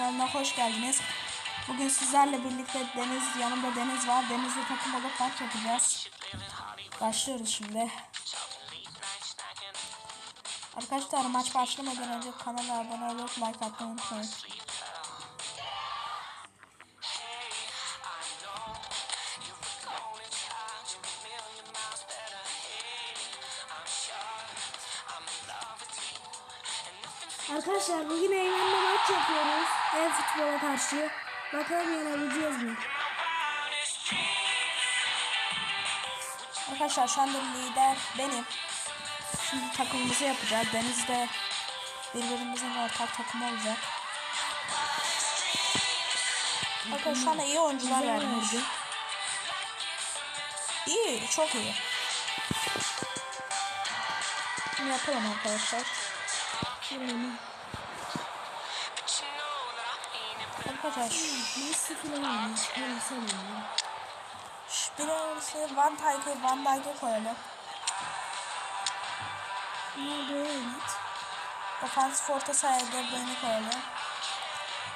kanalına hoş geldiniz. Bugün sizlerle birlikte Deniz, yanımda Deniz var. Deniz'le takım olup maç yapacağız. Başlıyoruz şimdi. Arkadaşlar maç başlamadan önce kanala abone olup like atmayı unutmayın. Arkadaşlar bugün Eymen'le maç yapıyoruz. Ev futbola karşı. Bakalım yenebileceğiz mi? Arkadaşlar şu anda lider benim. Şimdi takımımızı yapacağız. Deniz de birbirimizin ortak takımı olacak. Arkadaşlar şu anda iyi oyuncular vermiş. İyi, çok iyi. Şimdi yapalım arkadaşlar. Şöyle. Arkadaşlar Messi falan oynuyor. Ben sanıyorum. şu birincisi Van Dijk'ı Van Dijk'e koyalım. Nerede evet. Ofansif orta sahaya Bruyne'i koyalım.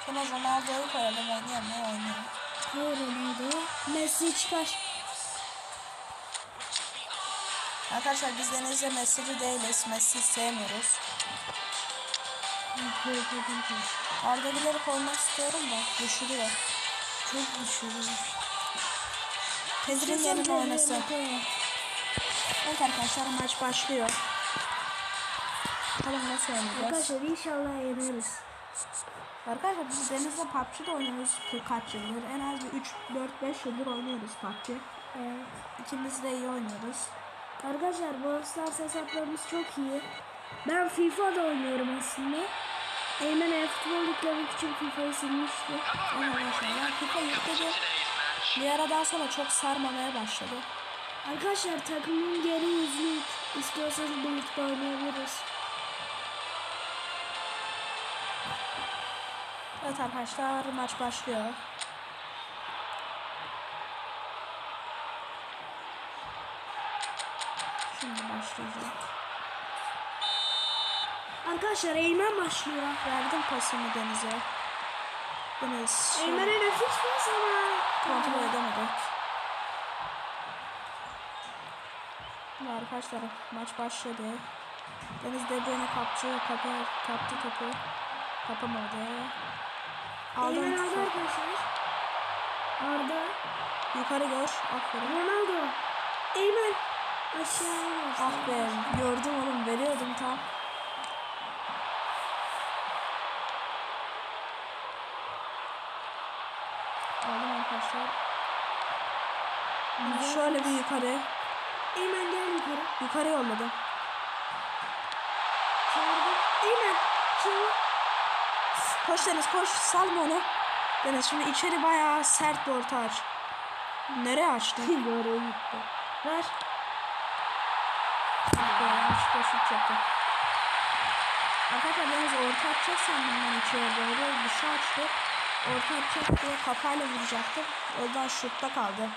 Sonra Ronaldo'yu koyalım. Oynuyor mu? Oynuyor. Hayır Ronaldo. Messi çıkar. Arkadaşlar biz Deniz'le Messi'ci değiliz. Messi sevmiyoruz. Böyle. Arda Güler'i koymak istiyorum da düşürüyor. Çok düşürüyor. Pedri'nin yerine oynasın. Evet arkadaşlar maç başlıyor. Bakalım nasıl oynayacağız. Arkadaşlar inşallah yeneriz. Arkadaşlar biz Deniz'le PUBG'de oynuyoruz kaç yıldır. En az bir 3-4-5 yıldır oynuyoruz PUBG. Ee, İkimiz de iyi oynuyoruz. arkadaşlar bu hesaplarımız çok iyi. Ben FIFA'da oynuyorum aslında. Eymen e-futbol yüklemek için FIFA'yı silmişti. Arkadaşlar FIFA yükledi. Bir aradan sonra çok sarmamaya başladı. Arkadaşlar takımın geri yüzlük. İstiyorsanız birlikte oynayabiliriz. Evet arkadaşlar maç başlıyor. Şimdi başlayacak. Arkadaşlar Eymen başlıyor. Verdim pasımı Deniz'e. Deniz Eymen'e nefis pas ama. kontrol edemedik. Arkadaşlar maç başladı. Deniz De Bruyne kaptı, kapı, kaptı topu. Kapamadı. Aldı arkadaşlar. Arda. Yukarı gör. Aferin. Ronaldo. Eymen. Aşağıya bas. Ah be gördüm oğlum veriyordum tam. Arkadaşlar. Şöyle bir yukarı. Eymen gel yukarı. Yukarı yolladım. Çağırdım. Eymen. Çağır. Koş Deniz koş salma onu. Deniz şimdi içeri bayağı sert bir orta aç. Nereye açtın? Doğru gitti. Ver. Yanlışlıkla şut çektim. Arkadaşlar Deniz orta atacak sandım ben içeri doğru. Dışı açtı. Orta atacak diye kafayla vuracaktım. O yüzden şutta kaldı.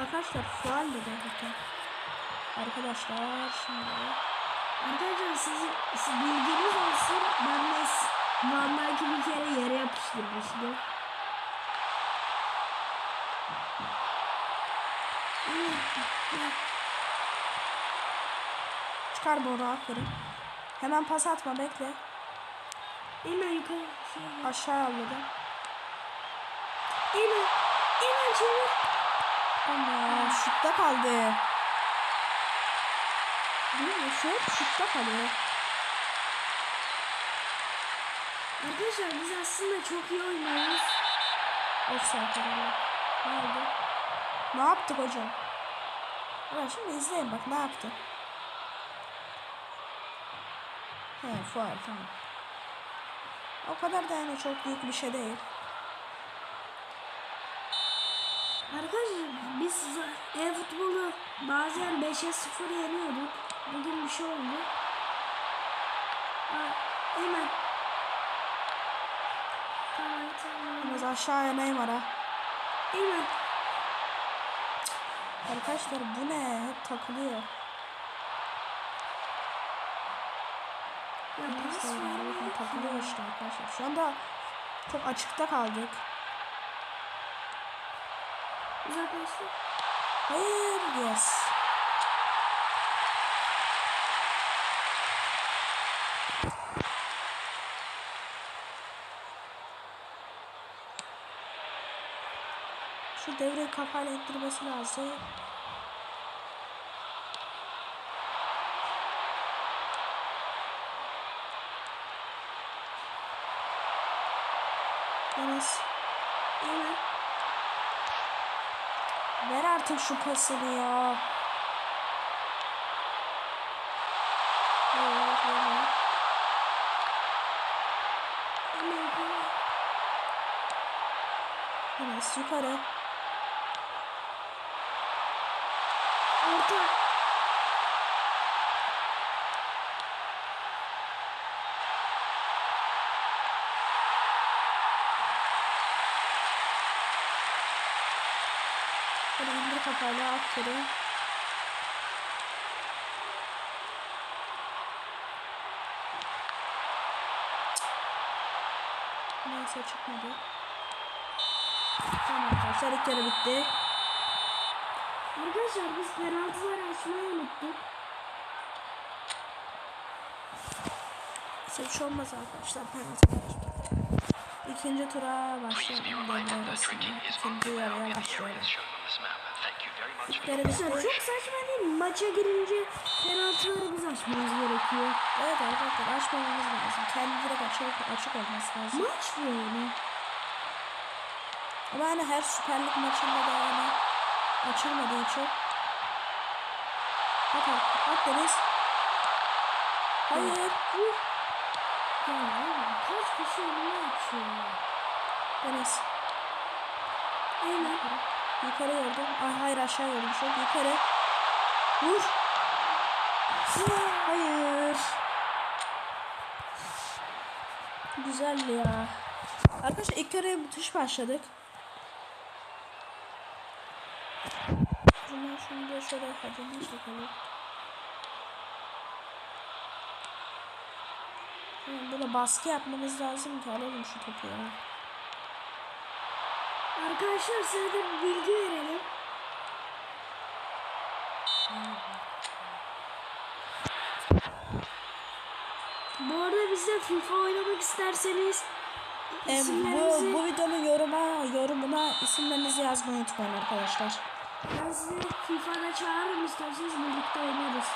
Arkadaşlar faal de gerçekten. Arkadaşlar şimdi Arkadaşlar sizin siz bilginiz olsun. Ben de Van Dijk'i bir kere yere yapıştırmıştım. Çıkar bunu aferin. Hemen pas atma bekle. Eymen yukarı. Şey. Aşağı yolladım. Eymen. Eymen çevir. Ama şutta kaldı. Değil mi? Şu hep şutta kalıyor. Arkadaşlar biz aslında çok iyi oynuyoruz. Offside kalıyor. Ne oldu? Ne yaptık hocam? Evet şimdi izleyin bak ne yaptı. He faul tamam. O kadar da yani çok büyük bir şey değil. Arkadaşlar biz e-futbolu bazen 5'e 0 yeniyorduk. Bugün bir şey oldu. Aa, Eymen. Tamam tamam. Biraz aşağıya Neymar'a. Eymen. Arkadaşlar bu ne? Hep takılıyor. Ya pas Arkadaşlar bakın takılıyor işte arkadaşlar. Şu anda çok açıkta kaldık. Uzaklaştı. Hayır, yes. Şu devreyi kafayla ettirmesi lazım. Enes. Evet. Ver artık şu pasını ya. Enes yukarı. Orta. Hadi kafayla aferin. Neyse çıkmadı. Tamam arkadaşlar ilk yarı bitti. Arkadaşlar biz penaltıları açmayı unuttuk. Bir şey olmaz arkadaşlar. Penaltı İkinci tura başlayalım. İkinci yarıya başlayalım. Arkadaşlar bitti. çok saçma değil mi? Maça girince penaltıları biz açmamız gerekiyor. Evet arkadaşlar açmamamız lazım. Kendi direkt açık, açık olması lazım. Maç bu yani. Ama hani her Süper Lig maçında da yani açılmadığı için. At at, at Deniz. Hayır. Uh. Ya kaç kişi önüne açıyor. Deniz. Aynen. Yukarı gördüm. Ay hayır aşağı. Şu yukarı. Vur. Hayır. Güzel ya. Arkadaşlar ilk yarıya müthiş başladık. Şunu da şöyle çekelim. Hemen Burada baskı yapmamız lazım ki alalım şu topu ya. Arkadaşlar size de bir bilgi verelim. Bu arada bizde FIFA oynamak isterseniz isimlerinizi bu, bu videonun yoruma, yorumuna isimlerinizi yazmayı unutmayın arkadaşlar. ben sizi FIFA'da çağırırım isterseniz birlikte oynarız.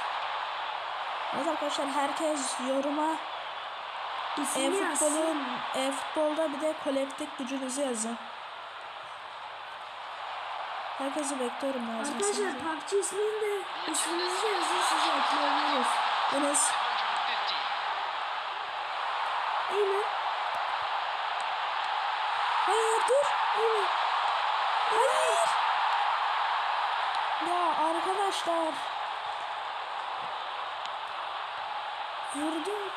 Evet arkadaşlar herkes yoruma e-futbolun e-futbolda bir de kolektif gücünüzü yazın. Herkesi bekliyorum Arkadaşlar yazmasını. PUBG ismini de isminizi yazın size ekleyebiliriz. Enes Aynen. hayır dur. Aynen. Hayır. Ya arkadaşlar. Vurdum.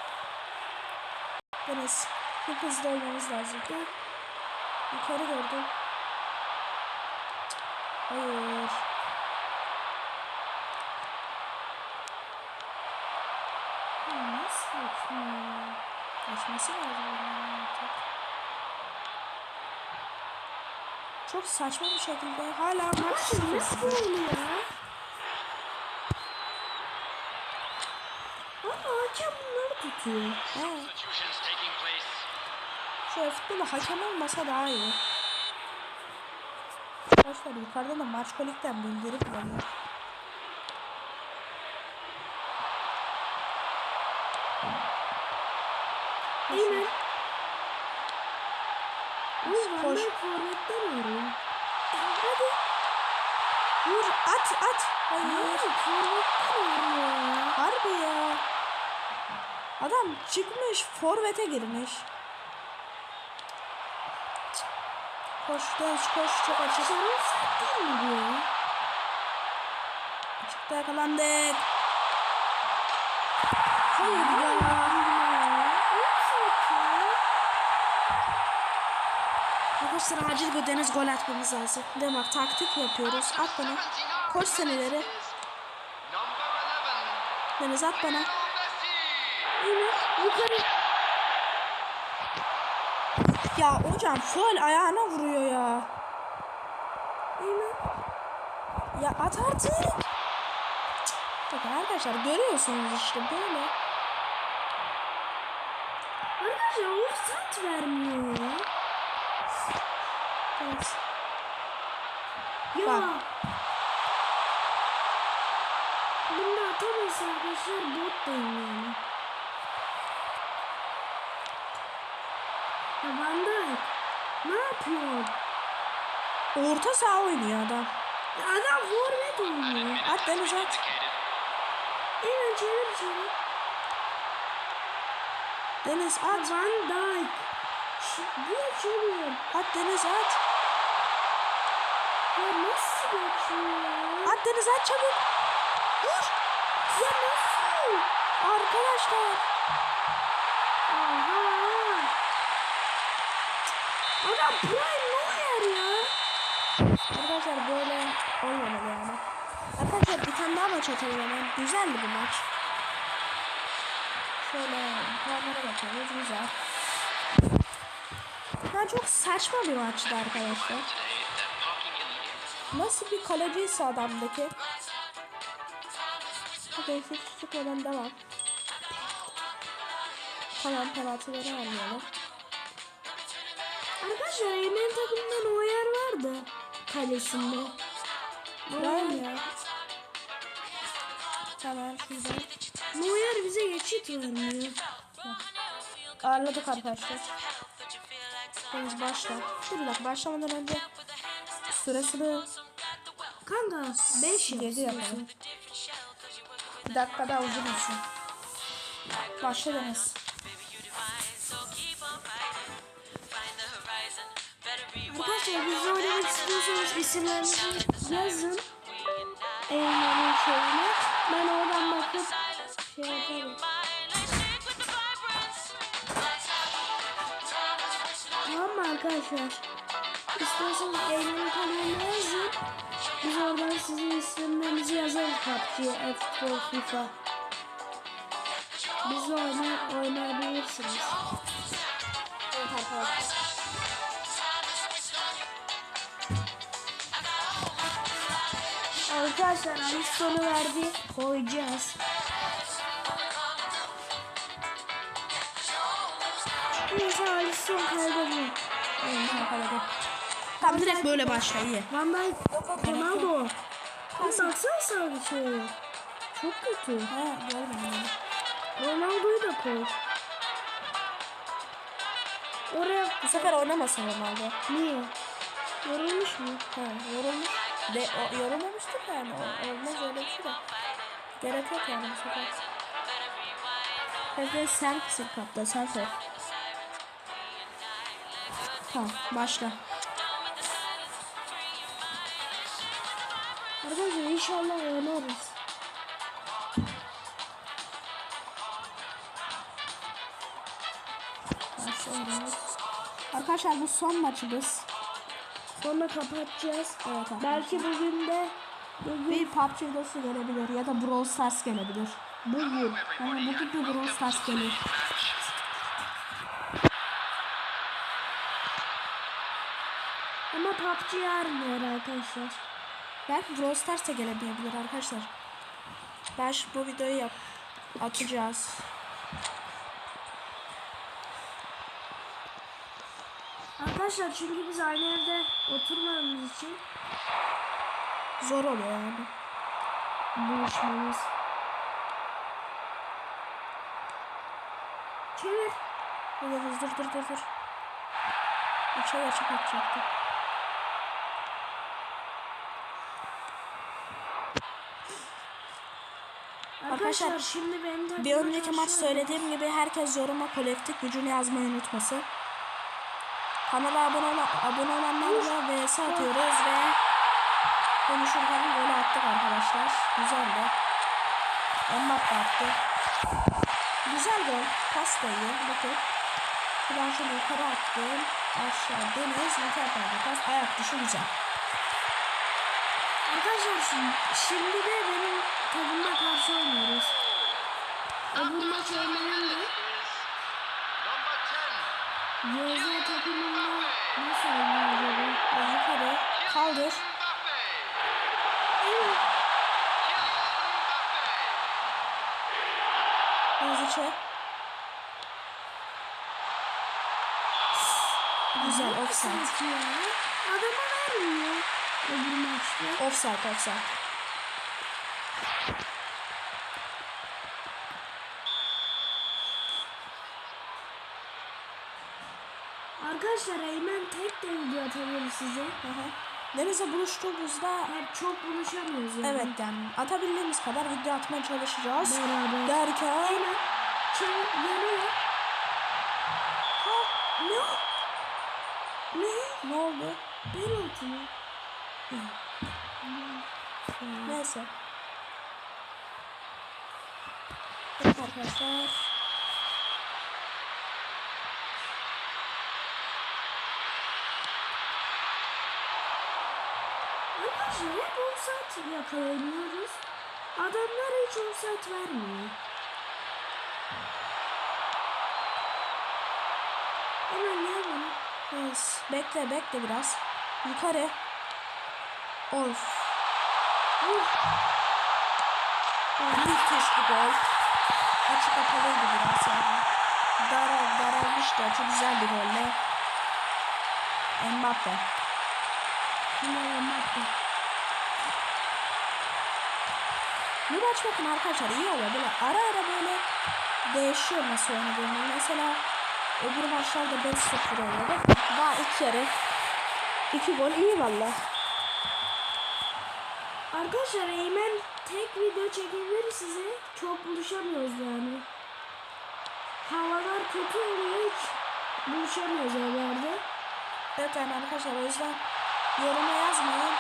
Enes çok hızlı olmamız lazım. Yukarı gördüm. Hayır. Nasıl saçma. Geçmesi lazım artık. Çok saçma bir şekilde hala maç Nasıl oluyor? Ama hakem bunları tutuyor. Place. şu futbolu hakem olmasa daha iyi. Arkadaşlar yukarıda da maç kolikten bildiri kullanıyor. Aynen. Oğlum Koş. ben forvetten arıyorum. Hadi. Vur at at. Hayır. Forvetten ya. Harbi ya. Adam çıkmış forvete girmiş. Koş koş koş çok açık. Saatler mi diyor? Açıkta yakalandık. Hayır ya. Arkadaşlar acil bir deniz gol atmamız lazım. De bak taktik yapıyoruz. At bana. Koş sen ileri. Deniz at bana. Yine yukarı. Ya hocam full ayağına vuruyor ya. Yine. Ya at artık. Bakın arkadaşlar görüyorsunuz işte böyle. Arkadaşlar offset vermiyor ya. Evet. Ya. Bak. Bunda atamazsa arkadaşlar bot değil yani. Van Dijk. Ne yapıyor? Orta saha oynuyor adam. Ya Adam forvet oynuyor. At Deniz at. Hemen çevir çevir. Deniz at. Van Dijk. Bu çevir. At Deniz at. Ya nasıl geçiyor? At Deniz at çabuk. Vur. Ya nasıl? Arkadaşlar. Adam prime Neuer ya. Arkadaşlar böyle olmamalı yani. Arkadaşlar bir tane daha maç atalım hemen. Güzeldi bu maç. Şöyle puanlara bakıyoruz. Güzel. Ben çok saçma bir maçtı arkadaşlar. Nasıl bir kaleciyse adamdaki. Hadi hiç çıkmadan devam. Tamam penaltıları almayalım. Arkadaşlar Eymen takımında Neuer vardı. Kalesinde. Prime ya. Tamam şuradan. Neuer bize geçit vermiyor. Ağırladık arkadaşlar. Deniz başla. Dur dakika başlamadan önce süresini Kanka 5 Yedi yapalım. bir dakika daha uzun olsun. Başla Deniz. Arkadaşlar biz oynamak istiyorsanız isimlerinizi yazın. Eymen'in şeyine. Ben oradan bakıp şey yaparım. Tamam mı arkadaşlar? İstiyorsanız Eymen'in kanalına yazın. Biz oradan sizin isimlerinizi yazarız PUBG, e-futbol, FIFA. Bizle oyna, oynayabilirsiniz. Evet arkadaşlar. Arkadaşlar Alison'u verdi. Koyacağız. Neyse Alisson kaybediyor. Evet arkadaşlar. Tamam direkt böyle başla iyi. Van Dijk, Ronaldo. Baksana sağ şey. Çok kötü. He görmedim. Ronaldo'yu da koy. Oraya Bu sefer oynamasın Ronaldo. niye? Yorulmuş mu? He yorulmuş. De, o, yorulmamıştır yani. Olmaz öyle bir şey de. Gerek yok yani bu sefer. Hadi sen kısık kapta sen sor. Tamam başla. Arkadaşlar inşallah oynarız. Başlıyoruz. Arkadaşlar bu son maçımız. Sonra kapatacağız. Evet. Belki bugün de bugün Bir PUBG videosu gelebilir ya da Brawl Stars gelebilir. bugün. Ama bugün bir Brawl Stars gelir. Ama PUBG yarın arkadaşlar. Belki Brawl Stars da gelebilir arkadaşlar. Ben şu bu videoyu yap atacağız. Arkadaşlar çünkü biz aynı evde oturmadığımız için Zor oluyor yani. buluşmamız. Çevir. Dur dur dur dur dur. Üçe açıp atacaktım. Arkadaşlar, Arkadaşlar, şimdi benim de Bir önceki maç söylediğim gibi herkes yoruma kolektif gücünü yazmayı unutmasın. Kanala abone, olan, abone olanlarla vs atıyoruz ve konuşurken gol attık arkadaşlar. Güzeldi. Mbappe attı. Güzel gol. Pas da iyi. Bakın. Şuradan şöyle yukarı attım. Aşağı Deniz. Mükemmel bir pas. Ayak dışı güzel. Arkadaşlar şimdi, de benim takımıma karşı oynuyoruz. Öbür maç oynayan da YZ takımında nasıl oynuyor acaba? Ve yukarı. Kaldır. İçe. Güzel offside. Adama vermiyor. Öbür maçta. Offside offside. Arkadaşlar Eymen tek de video atabilir size. Deniz'le buluştuğumuzda Hep çok buluşamıyoruz yani. evet yani atabildiğimiz kadar video atmaya çalışacağız. Beraber. Derken Eymen. Çevir. Yanıyor. ha ne o? Ne? Ne oldu? Penaltı mı? Neyse. Evet arkadaşlar. Arkadaşlar hep offside yakalanıyoruz. Adamlar hiç offside vermiyor. Hemen bunu? Yes. Bekle bekle biraz. Yukarı. Of. Müthiş bir gol. Açı kapalıydı biraz yani. Daral, daralmıştı açı güzel bir golle. Mbappe. Yine Mbappe. Bu maç bakın arkadaşlar iyi oluyor. Böyle ara ara böyle değişiyor nasıl oynadığını. Mesela öbür maçlarda 5-0 oluyordu. Daha ilk yarı. iki gol iyi valla. Arkadaşlar Eymen tek video çekebilir size. Çok buluşamıyoruz yani. Havalar kötü oluyor hiç buluşamıyoruz evlerde. Evet yani arkadaşlar o yüzden yoruma yazmayın.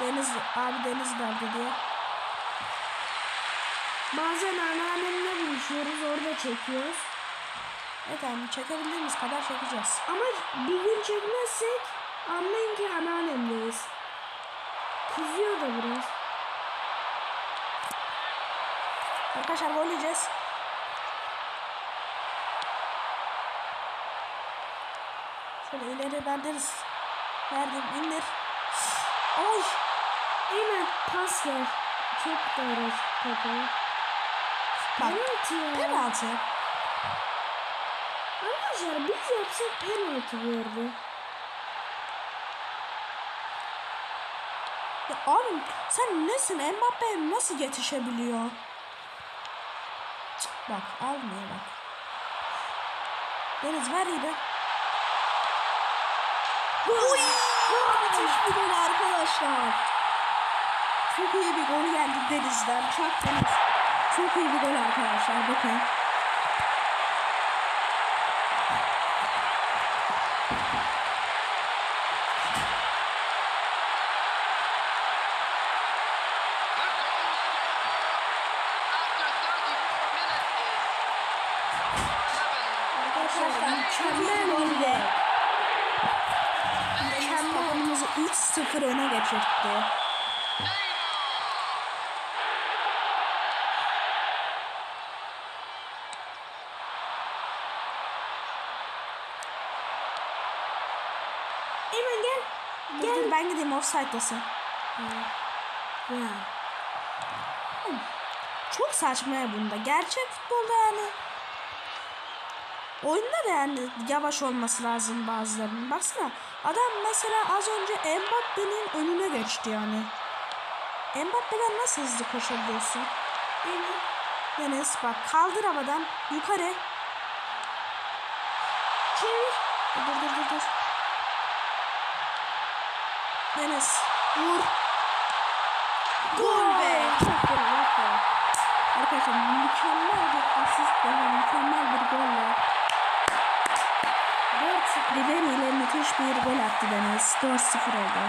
Deniz, abi Deniz nerede diye. Bazen anneannemle buluşuyoruz orada çekiyoruz. Evet yani çekebildiğimiz kadar çekeceğiz. Ama bir gün çekmezsek anlayın ki anneannemdeyiz. Kızıyor da biraz. Arkadaşlar gol yiyeceğiz. Şöyle ileri ben Deniz. Verdim indir. Ay. Eymen pas ver. Çok doğru topu. Bak. Penaltı. Penaltı. Arkadaşlar biz yapsak penaltı bu arada. Ya abi sen nesin? Mbappe nasıl yetişebiliyor? Cık, bak almıyor bak. Deniz ver iyi de. Oy! Müthiş bir gol arkadaşlar. Çok iyi bir gol geldi Deniz'den. Çak Deniz. 都可以不给我两个菜我啥也不会 offside'dasın. Ya. Çok saçma ya bunda. Gerçek futbolda yani oyunda da yani yavaş olması lazım bazılarının. Baksana adam mesela az önce Mbappe'nin önüne geçti yani. Mbappe'den nasıl hızlı koşabiliyorsun? Deniz bak kaldır havadan yukarı. Çevir. Dur dur dur dur. Deniz vur. Gol be. Çok gol. Arkadaşlar mükemmel bir asist ve mükemmel bir golle. 4-0. Ribery ile müthiş bir gol attı Deniz. 4-0 oldu.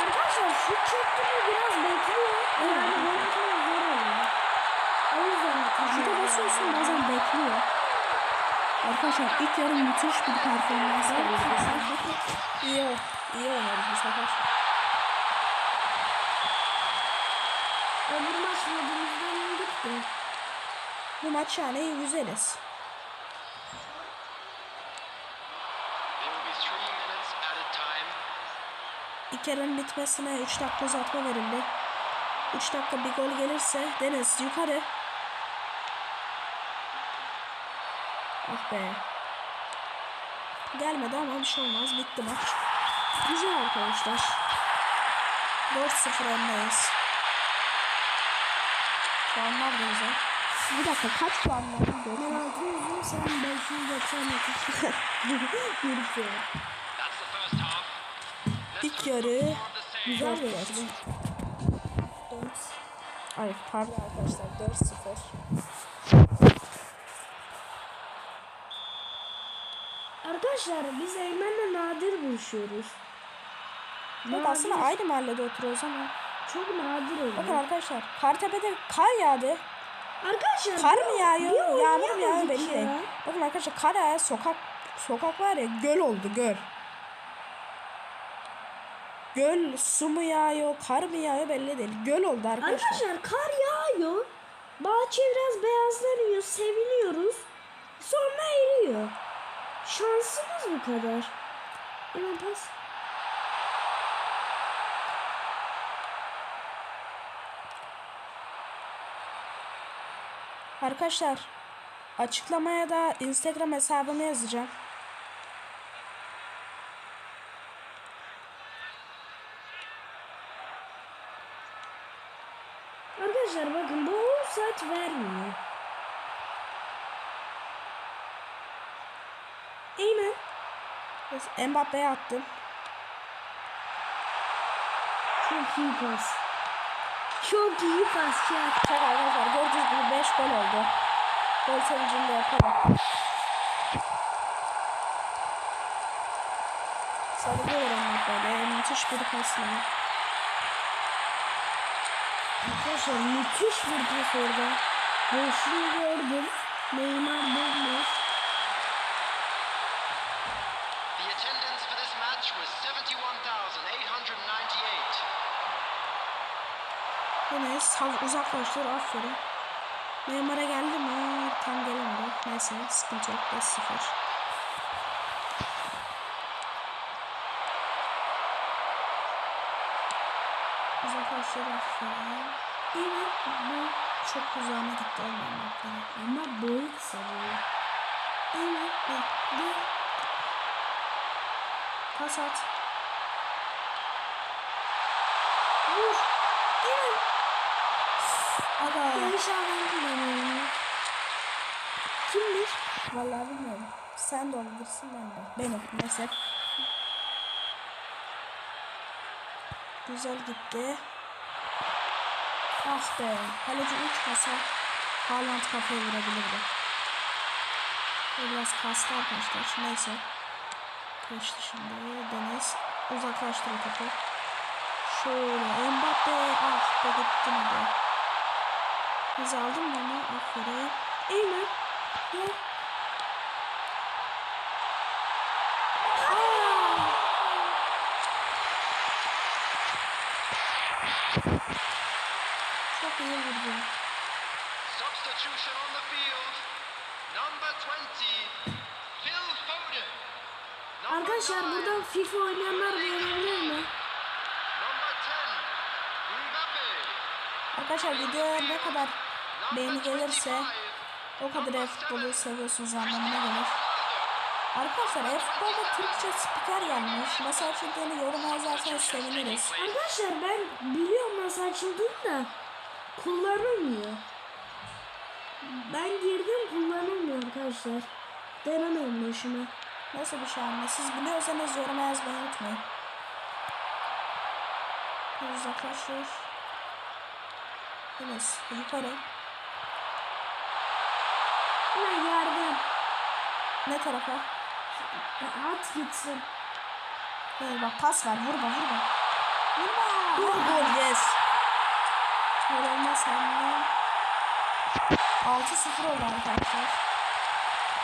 Arkadaşlar şut çekti mi biraz bekliyor. Yani gol atmak zor oluyor. O yüzden Şuta basıyorsun bazen bekliyor. Arkadaşlar ilk yarı müthiş bir performans sergiledik. İyi, iyi oynadık bu sefer. Öbür maç modumuzdan indik de. Bu maç yani güzeliz. There will be three minutes at a time. İlk yarının bitmesine 3 dakika uzatma verildi. 3 dakika bir gol gelirse Deniz yukarı. Ah be. Gelmedi ama bir şey olmaz. Bitti maç. Güzel arkadaşlar. 4-0 öndeyiz. Puanlar da güzel. Bir dakika kaç puan var? Ben 600'üm sen 599. Yürütüyor. That's the first half. İlk yarı güzel geçti. 4 Ay pardon arkadaşlar 4-0. Arkadaşlar biz Eymen'le nadir buluşuyoruz. Yok aslında aynı mahallede oturuyoruz ama. Çok nadir Bakın oluyor. arkadaşlar Kartepe'de kar yağdı. Arkadaşlar Kar mı yağıyor? Yağmur mu yağıyor belli değil. Bakın arkadaşlar kar yağıyor sokak sokak var ya göl oldu göl. Göl su mu yağıyor kar mı yağıyor belli değil. Göl oldu arkadaşlar. Arkadaşlar kar yağıyor. Bahçe biraz beyazlanıyor. Seviniyoruz. Sonra eriyor. Şansımız bu kadar. Hemen pas. Arkadaşlar açıklamaya da Instagram hesabımı yazacağım. Arkadaşlar bakın bu saat vermiyor. Eymen. Mbappe'ye attım. Çok iyi pas. Çok iyi pas ya. Çok arkadaşlar gördüğünüz gibi 5 gol oldu. Gol sevincini de yapalım. Sarılıyorum böyle müthiş bir pasla. Arkadaşlar müthiş bir pas orada. Boşluğu gördüm. Neymar bulmuş. The attendance for this match was 71,898. Yine sal uzaklaştır aferin. Neymar'a geldi mi? Tam gelemedi. Neyse sıkıntı yok. 5-0. Uzaklaştır aferin. Evet bu Çok uzağına gitti olmayan ama boyu kısa böyle. Evet. Bekle. Pas at. Vur. Evet. Aga. Yanlış onu. Kimdir? Vallahi bilmiyorum. Sen de olabilirsin ben de. Benim mesela. Güzel gitti. Ah be. Kaleci uçmasa Haaland kafaya vurabilirdi. Biraz kastı arkadaşlar. Neyse. Kaçtı şimdi. Deniz. Uzaklaştır o topu. Şöyle. Mbappe. Ah be gitti mi de. Aldın mı onu? Aferin. Eymen. Aa! Çok iyi vurdu. Substitution on the field. Number 20, Phil Foden. Arkadaşlar buradan FIFA oynayanlar beğenebilir mi? Number 10, Mbappe. Arkadaşlar videoya ne kadar beğeni gelirse 25, o kadar e-futbolu seviyorsunuz anlamına gelir. Arkadaşlar e-futbolda Türkçe spiker gelmiş. Nasıl açıldığını yoruma yazarsanız seviniriz. Arkadaşlar ben biliyorum nasıl açıldığını da kullanılmıyor. Ben girdim kullanılmıyor arkadaşlar. Denemem boşuna. Nasıl bir şey anne? Siz biliyorsanız yoruma yazmayı unutmayın. Uzaklaşıyor. Enes yukarı. Hemen yardım. Ne tarafa? At gitsin. Hey, bak pas var. Vurma vurma. Vurma. Gol gol yes. Gol olmaz anne. 6-0 oldu arkadaşlar.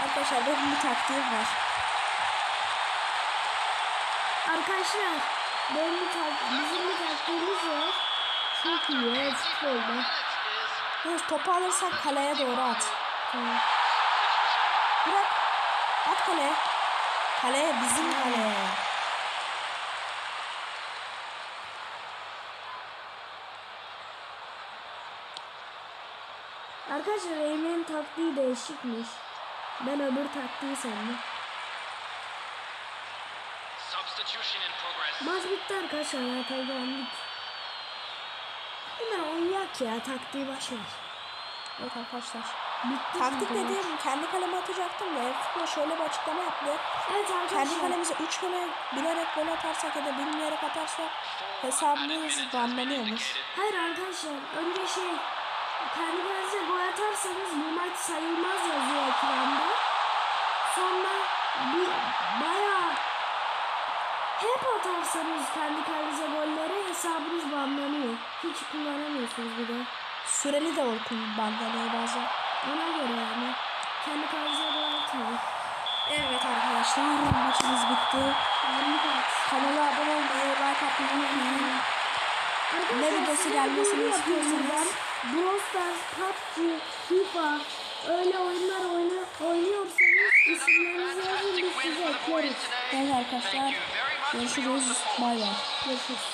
Arkadaşlar benim bir taktiğim var. Arkadaşlar benim bir tak bizim bir taktiğimiz var. Çok iyi futbolda. Evet, topu alırsak kaleye doğru at. Tamam. Kaleye. Kaleye bizim kaleye. Arkadaşlar Eymen'in taktiği değişikmiş. Ben öbür taktiği sandım. substitution in progress. Maç bitti arkadaşlar ya kazandık. Hemen oynayak ya taktiği başlar. Evet arkadaşlar. Bitti Taktik maç. dediğim kendi kaleme atacaktım da futbol şöyle bir açıklama yaptı. Evet Kendi arkadaşlar. kalemize 3 kere bilerek gol atarsak ya da bilmeyerek atarsak hesabımız banlanıyormuş. Hayır arkadaşlar önce şey kendi kalenize gol atarsanız bu maç sayılmaz yazıyor ekranda. Sonra bir bayağı hep atarsanız kendi kalenize golleri hesabınız banlanıyor. Hiç kullanamıyorsunuz bir de. Süreli de okul banlanıyor bazen. Ona göre yani. Kendi gol atmayın. Evet arkadaşlar maçımız bitti. Kanala abone olmayı, like atmayı unutmayın. Ne videosu gelmesini yapıyorum istiyorsanız-. Brawl Stars, PUBG, FIFA öyle oyunlar oyna, oynuyorsanız isimlerinizi yazın biz size ekleriz. Evet arkadaşlar görüşürüz. Bay bay. Görüşürüz.